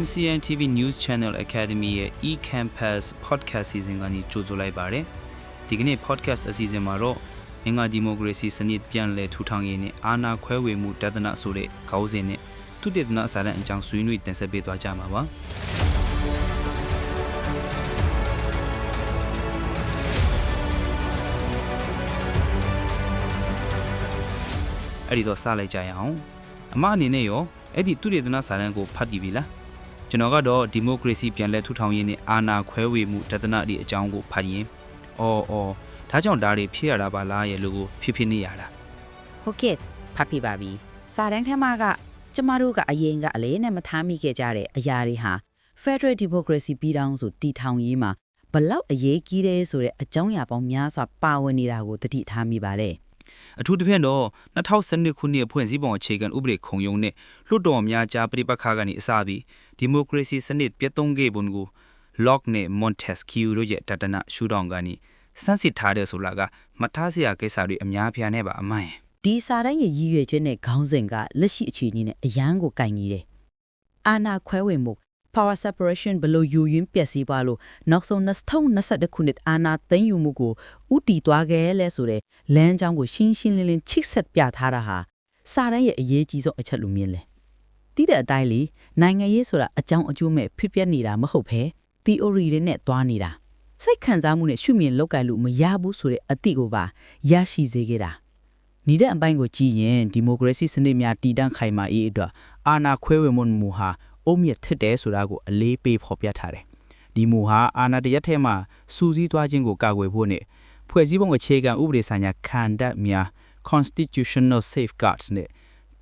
MCN TV News Channel Academy ရဲ့ eCampus Podcast Season ကနေကြိုဆိုလိုက်ပါတယ်။ဒီကနေ့ Podcast အစီအစဉ်မှာတော့အင်္ဂါဒီမိုကရေစီစနစ်ပြန်လည်ထူထောင်ရေးနဲ့အာဏာခွဲဝေမှုတဒနာဆိုတဲ့ခေါင်းစဉ်နဲ့သူတည်တနာစာရန်အကြောင်းဆွေးနွေးတင်ဆက်ပေးသွားကြမှာပါ။အဲ့ဒီတော့စလိုက်ကြရအောင်။အမအနေနဲ့ရောအဲ့ဒီသူတည်တနာစာရန်ကိုဖတ်တည်ပြီလား။ ကျွန်တော်ကတော့ဒီမိုကရေစီပြန်လည်ထူထောင်ရေးနဲ့အာဏာခွဲဝေမှုတဒနာဒီအကြောင်းကိုဖတ်ရင်အော်အော်ဒါကြောင့်ဒါတွေဖြစ်ရတာပါလားရဲ့လို့ကိုဖြစ်ဖြစ်နေရတာဟုတ်ကဲ့ဖတ်ပြပါပြီစာတန်းထဲမှာကကျမတို့ကအရင်ကအလေးနဲ့မထားမိခဲ့ကြတဲ့အရာတွေဟာ Federal Democracy ပြည်ထောင်စုတည်ထောင်ရေးမှာဘလောက်အရေးကြီးတယ်ဆိုတဲ့အကြောင်းအရာပေါင်းများစွာပါဝင်နေတာကိုသတိထားမိပါတယ် အထူးသဖြင့်တော့2012ခုနှစ်ဖွဲ့စည်းပုံအခြေခံဥပဒေခုံရုံးနဲ့လွှတ်တော်များကြားပြပခါကနေအစပြီးဒီမိုကရေစီစနစ်ပြတ်သုံးခဲ့ပုံကို Locke နဲ့ Montesquieu တို့ရဲ့တတနာရှုထောင့်ကနေစမ်းစစ်ထားတဲ့ဆိုလာကမထားစရာကိစ္စတွေအများပြားနဲ့ပါအမှန်ရင်ဒီစာတန်းရဲ့ရည်ရွယ်ချက်နဲ့ခေါင်းစဉ်ကလက်ရှိအခြေအနေနဲ့အရန်ကိုကင်ကြီးတယ်အာဏာခွဲဝေမှု power separation ဘလို့ယူရင်းပျက်စီးသွားလို့နောက်ဆုံး2021ခုနှစ်အာဏာသိမ်းယူမှုကိုဥတီသွားခဲ့လဲဆိုတဲ့လမ်းကြောင်းကိုရှင်းရှင်းလင်းလင်းချိတ်ဆက်ပြထားတာဟာစာတန်းရဲ့အရေးကြီးဆုံးအချက်လို့မြင်လဲတိတဲ့အတိုင်းလေနိုင်ငံရေးဆိုတာအကြောင်းအကျိုးမဲ့ဖြစ်ပျက်နေတာမဟုတ်ဘဲ theory တွေနဲ့သွားနေတာစိတ်ခံစားမှုနဲ့ရှုမြင်လောက်ကင်လို့မရဘူးဆိုတဲ့အသည့်ကိုပါရရှိစေခဲ့တာနီတဲ့အပိုင်းကိုကြည့်ရင်ဒီမိုကရေစီစနစ်များတည်တံ့ခိုင်မာရေးအတွက်အာဏာခွဲဝေမှုမူဟာ အုံမြင့်ထက်တယ်ဆိုတာကိုအလေးပေးဖော်ပြထားတယ်။ဒီမူဟာအာဏာတရက်ထဲမှာစူးစီးသွားခြင်းကိုကာကွယ်ဖို့နဲ့ဖွဲ့စည်းပုံအခြေခံဥပဒေဆိုင်ရာခံတပ်များ constitutional safeguards နဲ့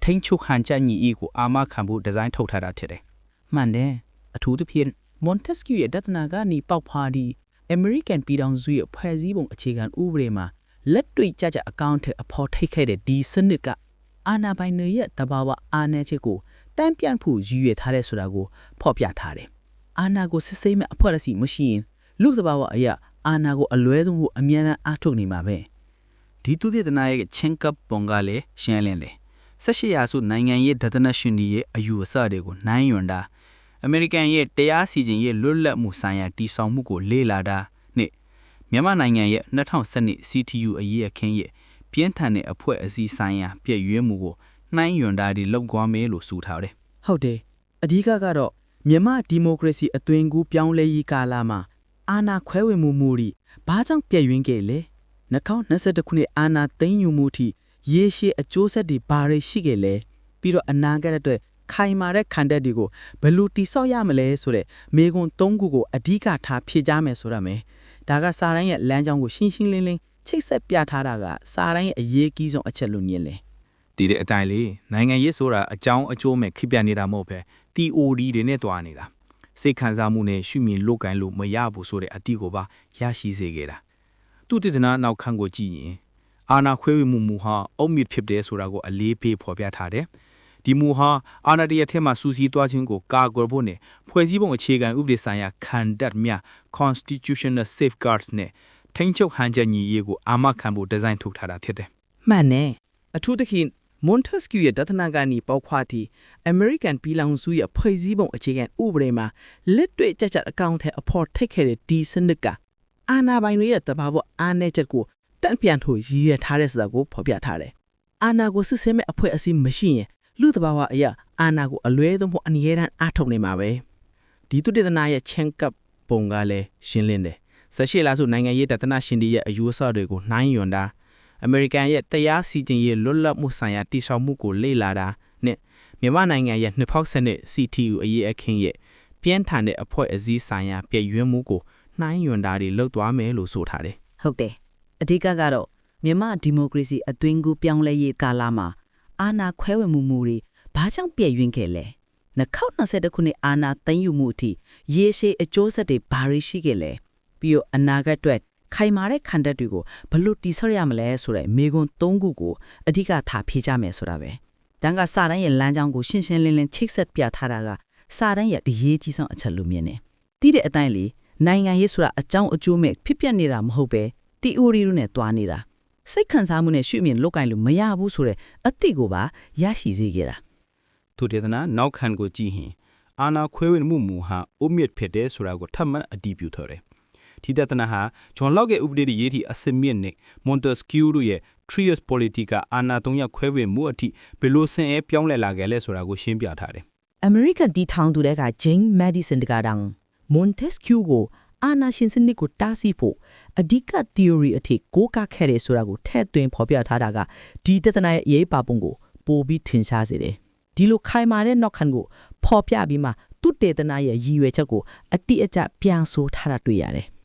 ထိန်းချုပ်ဟန်ချက်ညီအီကိုအာမခံဖို့ဒီဇိုင်းထုတ်ထားတာဖြစ်တယ်။မှန်တယ်။အထူးသဖြင့် Montesquieu ရဲ့ဒသနာကနေပေါက်ဖားဒီ American ပြည်ထောင်စုရဲ့ဖွဲ့စည်းပုံအခြေခံဥပဒေမှာလက်တွေ့ကြကြအကောင့်ထဲအဖော်ထိတ်ခဲ့တဲ့ဒီစနစ်ကအာဏာပိုင်တွေရဲ့တဘာဝအာဏာချက်ကို တန့်ပြန့်ဖို့ရည်ရွယ်ထားတဲ့ဆိုတာကိုဖော်ပြထားတယ်။အာဏာကိုစစ်ဆေးမဲ့အဖွဲ့အစည်းမရှိရင်လူတဘာဝအရာအာဏာကိုအလွဲသုံးဖို့အများအားထုတ်နေမှာပဲ။ဒီသူပြဒနာရဲ့ချင်းကပ်ပုံကလည်းရှင်းလင်းတယ်။ဆက်ရှိရာစုနိုင်ငံရေးဒသနရှင်တွေရဲ့အယူအဆတွေကိုနိုင်ယွန်တာအမေရိကန်ရဲ့တရားစီရင်ရေးလွတ်လပ်မှုဆိုင်ရာတည်ဆောက်မှုကိုလေ့လာတာနဲ့မြန်မာနိုင်ငံရဲ့2012 CTU အရေးအခင်းရဲ့ပြင်းထန်တဲ့အဖွဲ့အစည်းဆိုင်ရာပြည့်ရွေးမှုကို နှိုင်းယွန်တာတွေလောက်ကွာမယ်လို့ဆိုထားတယ်ဟုတ်တယ်အဓိကကတော့မြန်မာဒီမိုကရေစီအသွင်ကူးပြောင်းလဲရေးကာလမှာအာဏာခွဲဝေမှုမှုတွေဘာကြောင့်ပြည့်ရွင်းခဲ့လဲ2021ခုနှစ်အာဏာသိမ်းယူမှုထိရေရှည်အကျိုးဆက်တွေဘာတွေရှိခဲ့လဲပြီးတော့အနာဂတ်အတွက်ခိုင်မာတဲ့ခံတက်တွေကိုဘယ်လိုတိဆောက်ရမလဲဆိုတဲ့မေခွန်း၃ခုကိုအဓိကထားဖြည့်ကြမယ်ဆိုရမယ်ဒါကစာတိုင်းရဲ့လမ်းကြောင်းကိုရှင်းရှင်းလင်းလင်းချိတ်ဆက်ပြထားတာကစာတိုင်းရဲ့အရေးကြီးဆုံးအချက်လို့မြင်လဲ။ဒီ တဲ့အတိုင်းလေနိုင်ငံရေးဆိုတာအကြောင်းအကျိုးမဲ့ခိပြနေတာမဟုတ်ပဲ theory တွေနဲ့တွားနေတာ။စိတ်ခံစားမှုနဲ့ရှုမြင်လုတ်ကန်လို့မရဘူးဆိုတဲ့အတိကိုပါရရှိစေခဲ့တာ။သူတည်တနာနောက်ခန်းကိုကြည့်ရင်အာနာခွဲဝေမှုမူဟာအုံမြစ်ဖြစ်တယ်ဆိုတာကိုအလေးပေးဖော်ပြထားတယ်။ဒီမူဟာအာဏာတရထဲမှာစူးစီးသွားခြင်းကိုကာကွယ်ဖို့နဲ့ဖွဲ့စည်းပုံအခြေခံဥပဒေဆိုင်ရာခံတပ်များ constitutional safeguards နဲ့ထိန်းချုပ်ဟန်ချက်ညီရေးကိုအာမခံဖို့ဒီဇိုင်းထုတ်ထားတာဖြစ်တယ်မှန်တယ်အထူးသဖြင့် Montesquieu ရဲ့ဒသနာကနေပေါက်ခွာသည့် American ပြည်လောင်စုရဲ့ဖွဲ့စည်းပုံအခြေခံဥပဒေမှာလက်တွေ့ကြကြအကောင့်ထဲအဖို့ထိတ်ခဲ့တဲ့ဒီစနစ်ကအာဏာပိုင်တွေရဲ့တဘာဝအာဏာချက်ကိုတန့်ပြန်ထိုးရည်ရထားတဲ့စကားကိုဖော်ပြထားတယ်။အာဏာကိုစစ်ဆေးမဲ့အဖွဲ့အစည်းမရှိရင်လူတဘာဝအရာအာဏာကိုအလွဲသုံးဖို့အနည်းတန်းအားထုတ်နေမှာပဲ။ဒီသူတေသနာရဲ့ချန်ကပ်ပုံကလည်းရှင်းလင်းတယ်။ဆက်ရှိလာဆိုနိုင်ငံရေးတသနာရှင်တွေရဲ့အယူအဆတွေကိုနှိုင်းယွန်တာ အမေရိကန်ရဲ့တရားစီရင်ရေးလွတ်လပ်မှုဆိုင်ရာတည်ဆောက်မှုကိုလေ့လာတာနဲ့မြန်မာနိုင်ငံရဲ့နှစ်ပေါက်ဆက်နဲ့ CTU အရေးအခင်းရဲ့ပြင်းထန်တဲ့အဖွဲ့အစည်းဆိုင်ရာပြည့်ရွံ့မှုကိုနှိုင်းယွန်တာတွေလောက်သွားမယ်လို့ဆိုထားတယ်ဟုတ်တယ်အဓိကကတော့မြန်မာဒီမိုကရေစီအသွင်ကူးပြောင်းလဲရေးကာလမှာအာဏာခွဲဝေမှုမှုတွေဘာကြောင့်ပြည့်ရွံ့ခဲ့လဲ2021ခုနှစ်အာဏာသိမ်းယူမှုအထိရေရှည်အကျိုးဆက်တွေဘာတွေရှိခဲ့လဲပြီးတော့အနာဂတ်အတွက် ခိုင်မာတဲ့ခံတပ်တွေကိုဘယ်လို့တိဆောက်ရမလဲဆိုတဲ့မေခွန်း၃ခုကိုအဓိကထားဖြေကြမယ်ဆိုတာပဲတန်းကစာတန်းရဲ့လမ်းကြောင်းကိုရှင်းရှင်းလင်းလင်းချိတ်ဆက်ပြထားတာကစာတန်းရဲ့အရေးကြီးဆုံးအချက်လို့မြင်တယ်တီးတဲ့အတိုင်းလေနိုင်ငံရေးဆိုတာအကြောင်းအကျိုးမဲ့ဖြစ်ပျက်နေတာမဟုတ်ပဲ theory တို့နဲ့တွားနေတာစိတ်ခံစားမှုနဲ့ရှုမြင်လုတ်ကင်လို့မရဘူးဆိုတဲ့အသည့်ကိုပါရရှိစေခဲ့တာသူတေသနာနောက်ခန်းကိုကြည့်ရင်အာနာခွဲဝေမှုမူဟာအုတ်မြစ်ဖြစ်တဲ့ဆိုတာကိုထပ်မံအတည်ပြုထားတယ် ဒီတသနာဟာဂျွန်လော့ကရဲ့ဥပဒေတွေရေးသည့်အစမြင့်နဲ့မွန်တက်စကီယူတို့ရဲ့ Trias Politica အာနာသုံးရခွဲဝေမှုအထိဘယ်လိုဆင်အဲပြောင်းလဲလာခဲ့လဲဆိုတာကိုရှင်းပြထားတယ် American တီထောင်သူတဲ့က Jane Madison တကတောင် Montesquieu ကိုအာနာရှင်စနစ်ကိုတားဆီးဖို့အဓိက theory အထိကိုးကားခဲ့တယ်ဆိုတာကိုထည့်သွင်းဖော်ပြထားတာကဒီတသနာရဲ့အရေးပါပုံကိုပိုပြီးထင်ရှားစေတယ်ဒီလိုခိုင်မာတဲ့နောက်ခံကိုဖော်ပြပြီးမှသူတေသနာရဲ့ရည်ရွယ်ချက်ကိုအတိအကျပြန်ဆိုထားတာတွေ့ရတယ်။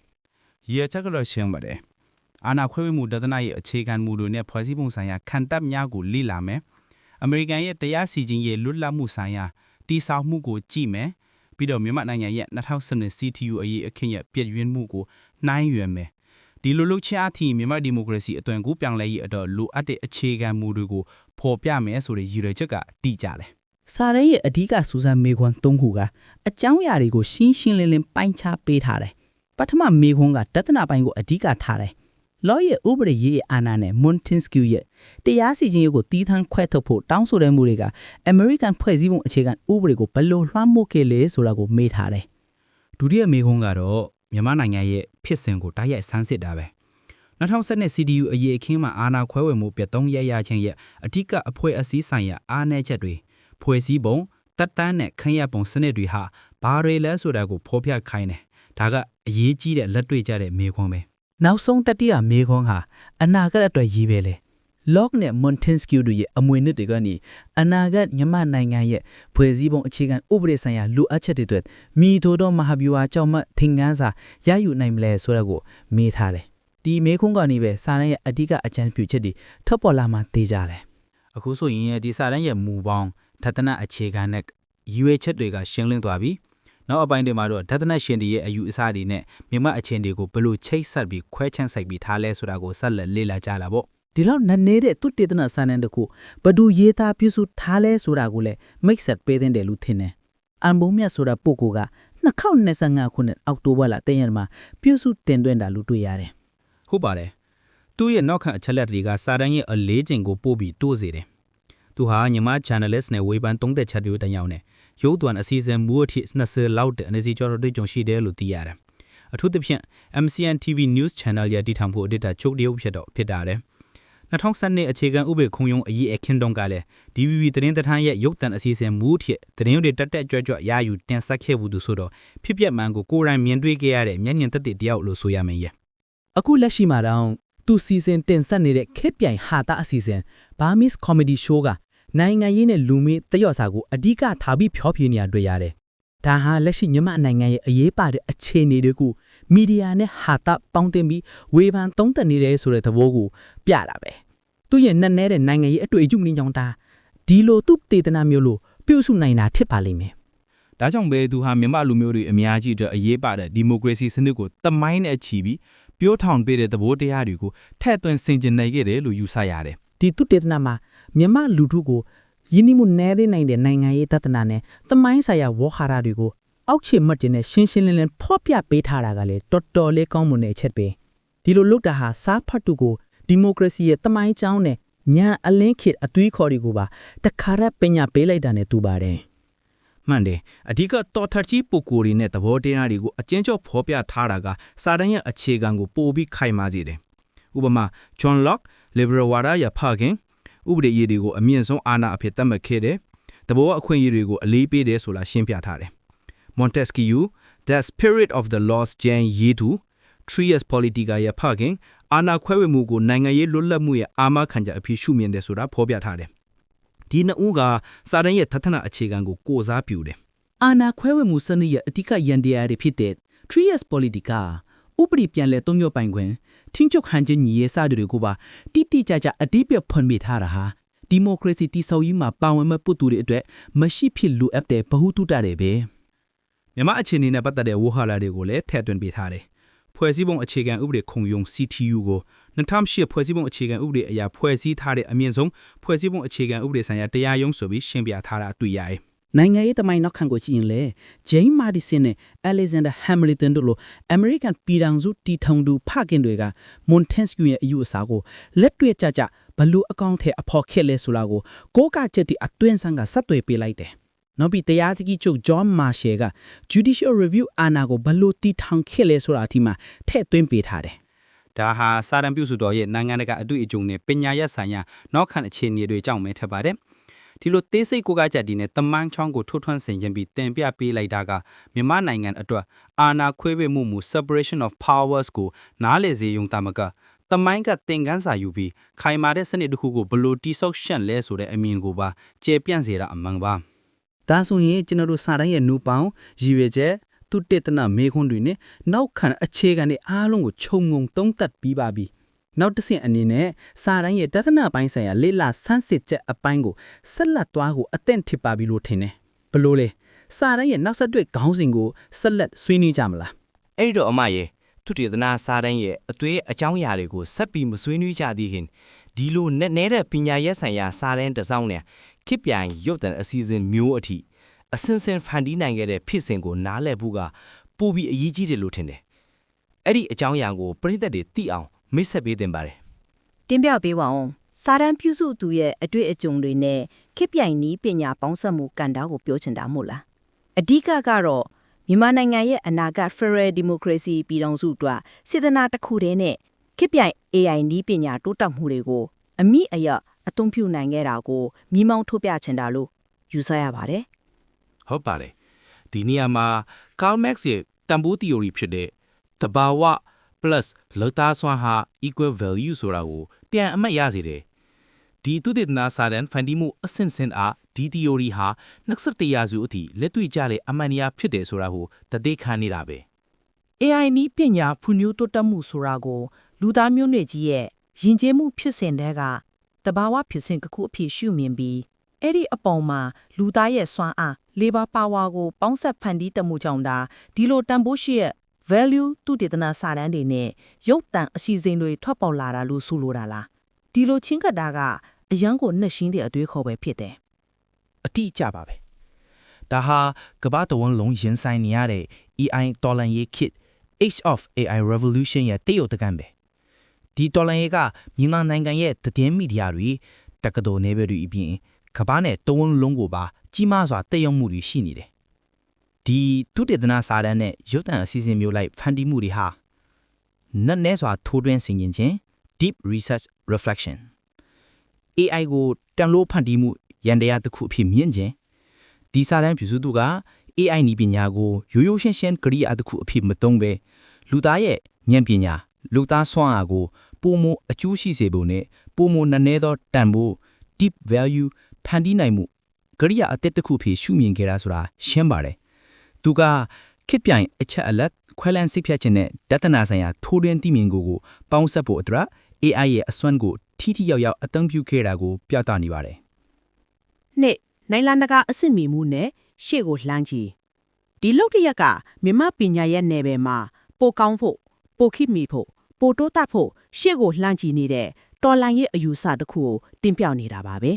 ရေချက်ကတော့ရှင်းပါတယ်။အာနာခွဲဝေမှုဒသနာရဲ့အခြေခံမူတွေနဲ့ဖွဲ့စည်းပုံဆိုင်ရာခံတပ်များကိုလေ့လာမယ်။အမေရိကန်ရဲ့တရားစီရင်ရေးလွတ်လပ်မှုဆိုင်ရာတည်ဆောက်မှုကိုကြည့်မယ်။ပြီးတော့မြန်မာနိုင်ငံရဲ့2010 CTU အရေးအခင်းရဲ့ပြည့်ရင်းမှုကိုနှိုင်းရွယ်မယ်။ဒီလိုလုပ်ချအထိမြန်မာဒီမိုကရေစီအသွင်ကူးပြောင်းလဲရေးအတွက်လိုအပ်တဲ့အခြေခံမူတွေကိုဖော်ပြမယ်ဆိုတဲ့ရည်ရွယ်ချက်ကတိကျတယ်။စာရဲရဲ့အဓိကစူးစမ်းမေခွန်း၃ခုကအကြောင်းအရာတွေကိုရှင်းရှင်းလင်းလင်းပိုင်းခြားပေးထားတယ်။ ပထမမေခွန်းကတသနာပိုင်းကိုအဓိကထားတယ်။လောရဲ့ဥပဒေရေးအာဏာနဲ့ Montesquieu ရဲ့တရားစီရင်ရေးကိုတီးထမ်းခွဲထုတ်ဖို့တောင်းဆိုတဲ့မှုတွေက American ဖွဲ့စည်းပုံအခြေခံဥပဒေကိုဘယ်လိုလွှမ်းမိုးခဲ့လဲဆိုတာကိုမေးထားတယ်ဒုတိယမေခွန်းကတော့မြန်မာနိုင်ငံရဲ့ဖြစ်စဉ်ကိုတိုက်ရိုက်ဆန်းစစ်တာပဲ2012 CDU အရေးအခင်းမှာအာဏာခွဲဝေမှုပြတ်သုံးရရချင်းရဲ့အထူးအဖွဲ့အစည်းဆိုင်ရာအားနည်းချက်တွေဖွဲ့စည်းပုံတက်တန်းနဲ့ခန့်ရပုံစနစ်တွေဟာဘာတွေလဲဆိုတာကိုဖော်ပြခိုင်းတယ် ဒါကအရေးကြီးတဲ့လက်တွေ့ကျတဲ့မေခွန်းပဲ။နောက်ဆုံးတတိယမေခွန်းဟာအနာဂတ်အတွက်ရေးပဲလေ။ Locke နဲ့ Montesquieu တို့ရဲ့အမွေနှစ်တွေကနေအနာဂတ်မြန်မာနိုင်ငံရဲ့ဖွဲ့စည်းပုံအခြေခံဥပဒေဆိုင်ရာလိုအပ်ချက်တွေအတွက်မိထိုတော့မဟာဗျူဟာကြောင့်မှသင်ခန်းစာရယူနိုင်မလဲဆိုတာကိုမေးထားတယ်။ဒီမေခွန်းကနေပဲစာရန်ရဲ့အဓိကအကြံပြုချက်တွေထွက်ပေါ်လာမှသိကြတယ်အခုဆိုရင်ဒီစာတန်းရဲ့မူပေါင်းဒသနအခြေခံနဲ့ရည်ရွယ်ချက်တွေကရှင်းလင်းသွားပြီ နောက်အပိုင်းတွေမှာတော့ဒသနရှင်တွေရဲ့အယူအဆတွေနဲ့မြမအခြေအနေကိုဘယ်လိုချိတ်ဆက်ပြီးခွဲချမ်းဆိုင်ပြီးထားလဲဆိုတာကိုဆက်လက်လေ့လာကြလာပေါ့။ဒီလောက်နက်နေတဲ့သူတေသနာစာရန်တခုဘဒူရေးသားပြုစုထားလဲဆိုတာကိုလည်းမိတ်ဆက်ပေးတဲ့တယ်လို့ထင်တယ်။အန်ဘုံမြတ်ဆိုတာပုဂ္ဂိုလ်က2025ခုနှစ်အောက်တိုဘာလ10ရက်မှာပြုစုတင်သွင်းတာလို့တွေ့ရတယ်ဟုတ်ပါတယ်သူ့ရဲ့နောက်ခံအချက်လက်တွေကစာတန်းရဲ့အလေးချိန်ကိုပို့ပြီးတိုးစေတယ်သူဟာညီမ journalist နဲ့ဝေဖန်သုံးသက်ချက်တွေတယောက်နဲ့ ရုပ်သွန်အစီအစဉ်မူအထိ20လောက်တဲ့အနေစီကျော်တို့ကြုံရှိတယ်လို့သိရတယ်အထူးသဖြင့် MCN TV News Channel ရဲ့တည်ထောင်ဖို့အဒစ်တာချုပ်တရုပ်ဖြစ်တော့ဖြစ်တာတယ်2012အခြေခံဥပဒေခုံရုံးအရေးအခင်းတုန်းကလည်း DVB သတင်းသထမ်းရဲ့ရုပ်သံအစီအစဉ်မူထစ်သတင်းတွေတက်တက်ကြွကြွရယူတင်ဆက်ခဲ့ဘူးသူဆိုတော့ဖြစ်ပျက်မှန်ကိုကိုယ်တိုင်မြင်တွေ့ခဲ့ရတဲ့မျက်မြင်သက်သေတယောက်လို့ဆိုရမယ်ရဲ့။အခုလက်ရှိမှာတော့သူစီစဉ်တင်ဆက်နေတဲ့ခက်ပြိုင်ဟာတာအစီအစဉ် Burmese Comedy Show က နိုင်ငံရေးနဲ့လူမျိုးတယောက်စာကိုအဓိကထားပြီးဖြောပြနေရတွေ့ရတယ်။ဒါဟာလက်ရှိမြန်မာနိုင်ငံရဲ့အရေးပါတဲ့အခြေအနေတွေကိုမီဒီယာနဲ့ဟာတာပေါင်းတင်ပြီးဝေဖန်သုံးသပ်နေတယ်ဆိုတဲ့သဘောကိုပြတာပဲ။သူ့ရဲ့နက်နဲတဲ့နိုင်ငံရေးအတွေ့အကြုံနည်းကြောင့်ဒါဒီလိုသူ့တေသနာမျိုးလို့ပြုစုနိုင်တာဖြစ်ပါလိမ့်မယ်။ဒါကြောင့်ပဲသူဟာမြန်မာလူမျိုးတွေအများကြီးအတွက်အရေးပါတဲ့ဒီမိုကရေစီစနစ်ကိုတမိုင်းနဲ့ချီပြီးပြိုးထောင်ပေးတဲ့သဘောတရားတွေကိုထည့်သွင်းဆင်ခြင်နိုင်ခဲ့တယ်လို့ယူဆရတယ်ဒီသူတေသနာမှာ မြမလူထုကိုယင်းနှမှုနဲသေးနိုင်တဲ့နိုင်ငံရေးတသနာနဲ့သမိုင်းဆိုင်ရာဝေါ်ခါရာတွေကိုအောက်ခြေမှတ်တင်နဲ့ရှင်းရှင်းလင်းလင်းဖော်ပြပေးထားတာကလည်းတော်တော်လေးကောင်းမွန်တဲ့အချက်ပဲဒီလိုလုပ်တာဟာစားဖတ်သူကိုဒီမိုကရေစီရဲ့သမိုင်းကြောင်းနဲ့ညာအလင်းခေတ်အသွေးခေါ်တွေကိုပါတခါရက်ပညာပေးလိုက်တာနဲ့တူပါတယ်။မှန်တယ်အဓိကတော်ထကြီးပုဂ္ဂိုလ်တွေနဲ့သဘောတရားတွေကိုအကျဉ်းချုပ်ဖော်ပြထားတာကစာတန်းရဲ့အခြေခံကိုပိုပြီးခိုင်မာစေတယ်။ဥပမာ John Locke liberal ဝါဒရဖခင် ဥပဒေရေးတွေကိုအမြင့်ဆုံးအာဏာအဖြစ်သတ်မှတ်ခဲ့တယ်။တဘောအခွင့်အရေးတွေကိုအလေးပေးတယ်ဆိုတာရှင်းပြထားတယ်။ Montesquieu The Spirit of the Lost Jane Yetu Trias Politica ရဖခင်အာဏာခွဲဝေမှုကိုနိုင်ငံရေးလွတ်လပ်မှုရဲ့အာမခံချက်အဖြစ်ရှုမြင်တယ်ဆိုတာဖော်ပြထားတယ်။ဒီနှစ်ဦးကစာတန်းရဲ့သထနာအခြေခံကိုကိုစားပြုတယ်အာနာခွဲဝေမှုစနစ်ရဲ့အဓိကရန်တရားတွေဖြစ်တဲ့ Trias Politica ဥပဒေပြန်လည်သုံးညွတ်ပိုင်ခွင့် ထင်းချုပ်ဟန်ချင်းညီရဲ့စတွေကိုပါတိတိကျကျအတိအပြတ်ဖွင့်ပြထားတာဟာဒီမိုကရေစီတည်ဆောက်ရေးမှာပါဝင်မဲ့ပုသူတွေအတွက်မရှိဖြစ်လိုအပ်တဲ့ဗဟုသုတတွေပဲမြန်မာအခြေအနေနဲ့ပတ်သက်တဲ့ဝေါ်ဟာလာတွေကိုလည်းထည့်သွင်းပေးထားတယ်။ဖွဲ့စည်းပုံအခြေခံဥပဒေခုံရုံး CTU ကို2008ဖွဲ့စည်းပုံအခြေခံဥပဒေအရာဖွဲ့စည်းထားတဲ့အမြင့်ဆုံးဖွဲ့စည်းပုံအခြေခံဥပဒေဆိုင်ရာတရားရုံးဆိုပြီးရှင်းပြထားတာတွေ့ရတယ် နိုင်ငံရေးတမိုင်းနောက်ခံကိုကြည့်ရင်လေ James Madison နဲ့ Alexander Hamilton တို့လို American ပြည်ထောင်စုတည်ထောင်သူဖခင်တွေက Montesquieu ရဲ့အယူအဆကိုလက်တွေ့ကြကြဘလို့အကောင့်ထဲအဖော်ခက်လဲဆိုတာကိုကိုးကချက်တီအတွင်းဆန်းကဆက်သွယ်ပေးလိုက်တယ်နောက်ပြီးတရားစကြီးချုပ် John Marshall က Judicial Review အာဏာကိုဘယ်လို့တီထောင်ခဲ့လဲဆိုတာအထိမှထည့်သွင်းပေးထားတယ်ဒါဟာစာရန်ပြုစုတော်ရဲ့နိုင်ငံတကာအတွေ့အကြုံနဲ့ပညာရပ်ဆိုင်ရာနောက်ခံအခြေအနေတွေကြောင့်ပဲထပ်ပါတယ် ဒီလိုသေးစိတ်ကိုကကြဒီနဲ့တမန်ချောင်းကိုထိုးထွန်းဆင်ရင်ပြီးတင်ပြပေးလိုက်တာကမြန်မာနိုင်ငံအတွက်အာဏာခွဲဝေမှုမူ separation of powers ကိုနားလေစေယုံတမကတမိုင်းကသင်ခန်းစာယူပြီးခိုင်မာတဲ့စနစ်တစ်ခုကိုဘယ်လို့တိဆောက်ရှန့်လဲဆိုတဲ့အမြင်ကိုပါကျေပြန့်စေတာအမှန်ပါဒါဆိုရင်ကျွန်တော်တို့စာတိုင်းရဲ့နူပေါင်းရည်ရွယ်ချက်သူတေသနာမေခွန်းတွေနဲ့နောက်ခံအခြေခံတွေအားလုံးကိုခြုံငုံသုံးသပ်ပြီးပါပြီ နောက်တစ်ဆင့်အနေနဲ့စာတိုင်းရဲ့တသနာပိုင်းဆိုင်ရာလေ့လာဆန်းစစ်ချက်အပိုင်းကိုဆက်လက်သွားကိုအသင့်ထစ်ပါပြီလို့ထင်တယ်ဘလို့လဲစာတိုင်းရဲ့နောက်ဆက်တွဲခေါင်းစဉ်ကိုဆက်လက်ဆွေးနွေးကြမလားအဲ့ဒီတော့အမရဲ့သူတေသနာစားတန်းရဲ့အသွေးအကြောင်းအရာတွေကိုဆက်ပြီးမဆွေးနွေးကြသေးခင်ဒီလိုနဲ့နဲတဲ့ပညာရက်ဆိုင်ရာစားတန်းတစ်စောင်းနဲ့ခစ်ပြိုင်ရုပ်တံအစီအစဉ်မျိုးအထိအစင်စင်ဖန်တီးနိုင်ခဲ့တဲ့ဖြစ်စဉ်ကိုနားလည်ဖို့ကပိုပြီးအရေးကြီးတယ်လို့ထင်တယ်အဲ့ဒီအကြောင်းအရာကိုပြိသက်တွေသိအောင် မိတ်ဆက်ပေးတင်ပါတယ်တင်ပြပေးပါအောင်စာရန်ပြုစုသူရဲ့အတွေ့အကြုံတွေနဲ့ခေတ်ပြိုင်နီးပညာပေါင်းစပ်မှုကဏ္ဍကိုပြောချင်တာမို့လားအဓိကကတော့မြန်မာနိုင်ငံရဲ့အနာဂတ် Federal Democracy ပြည်ထောင်စုအတွက်စေတနာတစ်ခုတည်းနဲ့ခေတ်ပြိုင် AI နီးပညာတိုးတက်မှုတွေကိုအမိအယအသုံးပြုနိုင်ခဲ့တာကိုမိမောင်းထုတ်ပြချင်တာလို့ယူဆရပါတယ်ဟုတ်ပါတယ်ဒီနေရာမှာ Karl Marx ရဲ့တန်ဖိုး theory ဖြစ်တဲ့တဘာဝ plus လောသားစွမ်းဟာ equal value ဆိုတာကိုပြန်အမှတ်ရစေတယ်ဒီသူတေသနာစာတန်ဖန်တီးမှုအဆင့်ဆင့်အားဒီ theory ဟာနှက်စက်တရားစုအထိလက်တွေ့ကြတဲ့အမှန်တရားဖြစ်တယ်ဆိုတာကိုတသေးခံနေတာပဲ AI နီးပညာဖွံ့ဖြိုးတိုးတက်မှုဆိုတာကိုလူသားမျိုးနွယ်ကြီးရဲ့ယဉ်ကျေးမှုဖြစ်စဉ်တဲကတဘာဝဖြစ်စဉ်တစ်ခုအဖြစ်ရှုမြင်ပြီးအဲ့ဒီအပေါ်မှာလူသားရဲ့စွမ်းအား labor power ကိုပေါင်းဆက်ဖန်တီးတမှုကြောင့်ဒါဒီလိုတန်ဖိုးရှိရဲ့ value သူတေသနာစာတမ်းတွေနဲ့ရုပ်တံအစီအစဉ်တွေထွက်ပေါ်လာတာလို့ဆိုလိုတာလားဒီလိုချင်းကပ်တာကအရန်ကိုနှက်ရှင်းတဲ့အတွေးခေါ်ပဲဖြစ်တယ်အတိအကျပါပဲဒါဟာကမ္ဘာတစ်ဝန်းလုံးရင်ဆိုင်နေရတဲ့ AI တော်လန်ရေး kit Age of AI Revolution ရဲ့တရုတ်တကန့်ပဲဒီတော်လန်ရေးကမြန်မာနိုင်ငံရဲ့သတင်းမီဒီယာတွေတက္ကသိုလ်နယ်ပယ်တွေအပြင်ကမ္ဘာနဲ့တဝန်းလုံးကိုပါကြီးမားစွာတက်ရောက်မှုတွေရှိနေတယ် ဒီသူတေသနာစာတမ်းနဲ့ရုပ်သံအစီအစဉ်မျိုးလိုက်ဖန်တီးမှုတွေဟာနက်နဲစွာထိုးတွင်းဆင်ခြင်ခြင်း deep research reflection AI ကိုတန်လို့ဖန်တီးမှုရန်တရားတစ်ခုအဖြစ်မြင်ခြင်းဒီစာတမ်းပြုစုသူက AI နည်းပညာကိုရိုးရိုးရှင်းရှင်းကရိယာတစ်ခုအဖြစ်မသုံးပဲလူသားရဲ့ဉာဏ်ပညာလူသားစွမ်းအားကိုပုံမအကျိုးရှိစေဖို့နဲ့ပုံမနည်းနည်းသောတန်ဖို့ deep value ဖန်တီးနိုင်မှုကရိယာအသစ်တစ်ခုအဖြစ်ရှုမြင်ခဲ့တာဆိုတာရှင်းပါတယ် သူကခစ်ပြိုင်အချက်အလက်ခွဲလန်းစိတ်ဖြတ်ခြင်းနဲ့ဒသနာဆိုင်ရာထိုးတွင်းသိမြင်ကိုကိုပေါင်းစပ်ဖို့အတွက် AI ရဲ့အစွမ်းကိုထိထိရောက်ရောက်အသုံးပြုခဲ့တာကိုပြသနေပါတယ်နှစ်နိုင်လန်တကာအစ်စ်မီမှုနဲ့ရှေ့ကိုလှမ်းကြည့်ဒီလုတ်တရက်ကမြမပညာရဲ့နယ်ပယ်မှာပိုကောင်းဖို့ပိုခိမီဖို့ပိုတိုးတတ်ဖို့ရှေ့ကိုလှမ်းကြည့်နေတဲ့တော်လန်ရဲ့အယူဆတစ်ခုကိုတင်ပြနေတာပါပဲ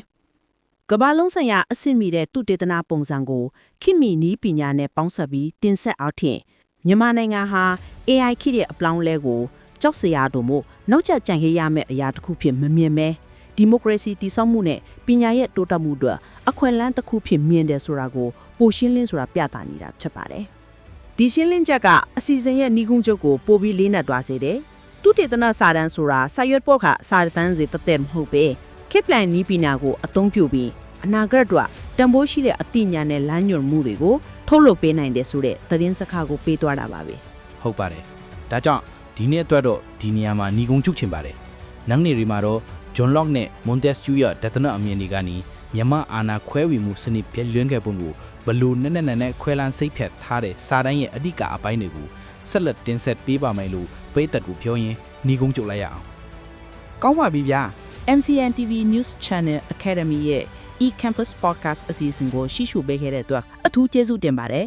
ကမ္ဘာလုံးဆိုင်ရာအစ်စ်မီတဲ့သူတေသနာပုံစံကိုခိမီနီးပညာနဲ့ပေါင်းစပ်ပြီးတင်ဆက်အောင်ထင်မြန်မာနိုင်ငံဟာ AI ခိတဲ့အပလောင်းလဲကိုကြောက်စရာတို့မို့နောက်ကျကြံခဲ့ရမယ့်အရာတစ်ခုဖြစ်မမြင်မဲဒီမိုကရေစီတည်ဆောက်မှုနဲ့ပညာရဲ့တိုးတက်မှုအတွက်အခွင့်အလမ်းတစ်ခုဖြစ်မြင်တယ်ဆိုတာကိုပိုရှင်းလင်းဆိုတာပြသနေတာဖြစ်ပါတယ်။ဒီရှင်းလင်းချက်ကအစီအစဉ်ရဲ့နှီးကုန်းချုပ်ကိုပိုပြီးလေးနက်သွားစေတယ်။သူတေသနာစာတန်းဆိုတာစာရွက်ပေါ်ကစာတန်းစီတသက်မဟုတ်ပဲ ခစ်ပလန်နီးပညာကိုအသုံးပြုပြီးအနာဂတ်အတွက်တန်ဖိုးရှိတဲ့အသိဉာဏ်နဲ့လမ်းညွှန်မှုတွေကိုထုတ်လုပ်ပေးနိုင်တယ်ဆိုတဲ့သတင်းစကားကိုပေးသွားတာပါပဲ။ဟုတ်ပါတယ်ဒါကြောင့်ဒီနေ့အတွက်တော့ဒီနေရာမှာညီကုံချုပ်ချင်ပါတယ်နောက်နေ့တွေမှာတော့ John Locke နဲ့ Montesquieu ရဲ့ဒသနအမြင်တွေကနေမြမအာနာခွဲဝေမှုစနစ်ပြည့်လွန်းခဲ့ပုံကိုဘလို့နဲ့နဲ့နဲ့နဲ့ခွဲလန်းစိတ်ဖြတ်ထားတဲ့စာတန်းရဲ့အဓိကအပိုင်းတွေကိုဆက်လက်တင်ဆက်ပေးပါမယ်လို့ပိတ်သက်ကိုပြောရင်းညီကုံချုပ်လိုက်ရအောင်ကောင်းပါပြီဗျာ MCN TV News Channel Academy ရဲ့ e-campus podcast အစီအစဉ်ကိုရှေ့ရှုပေးခဲ့တဲ့အတွက်အထူးကျေးဇူးတင်ပါတယ်